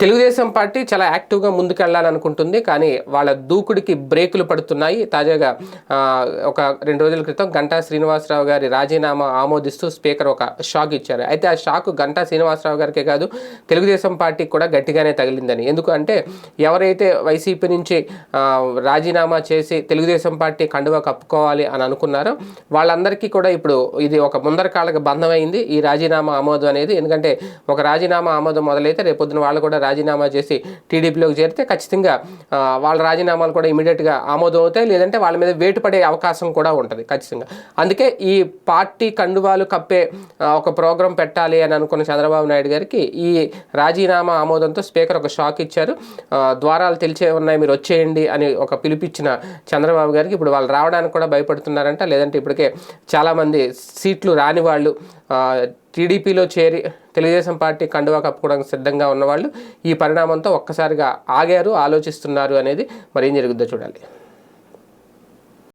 Telugu Desam party చాలా యాక్టివ్గా ముందుకెళ్ళాలనుకుంటుంది కానీ వాళ్ళ దూకుడికి బ్రేకులు పడుతున్నాయి. తాజాగా ఒక రెండు రోజుల క్రితం గంటా శ్రీనివాసరావు గారి రాజీనామా ఆమోదిస్తూ స్పీకర్ ఒక షాక్ ఇచ్చారు. అయితే ఆ షాక్ గంటా శ్రీనివాసరావు గారికే కాదు తెలుగుదేశం పార్టీకి కూడా గట్టిగానే తగిలిందని. ఎందుకంటే ఎవరైతే వైసీపీ నుంచి రాజీనామా చేసి తెలుగుదేశం పార్టీ కండువా కప్పుకోవాలి అని అనుకున్నారో వాళ్ళందరికీ కూడా ఇప్పుడు ఇది ఒక ముందర బంధమైంది ఈ రాజీనామా ఆమోదం అనేది. ఎందుకంటే ఒక రాజీనామా ఆమోదం మొదలైతే రేపొద్దున వాళ్ళు కూడా రాజీనామా చేసి టీడీపీలోకి చేరితే ఖచ్చితంగా వాళ్ళ రాజీనామాలు కూడా ఇమీడియట్గా ఆమోదం అవుతాయి లేదంటే వాళ్ళ మీద వేటు పడే అవకాశం కూడా ఉంటుంది ఖచ్చితంగా. అందుకే ఈ పార్టీ కండువాలు కప్పే ఒక ప్రోగ్రాం పెట్టాలి అని అనుకున్న చంద్రబాబు నాయుడు గారికి ఈ రాజీనామా ఆమోదంతో స్పీకర్ ఒక షాక్ ఇచ్చారు. ద్వారాలు తెలిసే ఉన్నాయి మీరు వచ్చేయండి అని ఒక పిలిపిచ్చిన చంద్రబాబు గారికి ఇప్పుడు వాళ్ళు రావడానికి కూడా భయపడుతున్నారంట లేదంటే ఇప్పటికే చాలామంది సీట్లు రాని వాళ్ళు టీడీపీలో చేరి తెలుగుదేశం పార్టీ కండువా కప్పుకోవడానికి సిద్ధంగా ఉన్నవాళ్ళు ఈ పరిణామంతో ఒక్కసారిగా ఆగారు ఆలోచిస్తున్నారు అనేది మరేం జరుగుద్దో చూడాలి.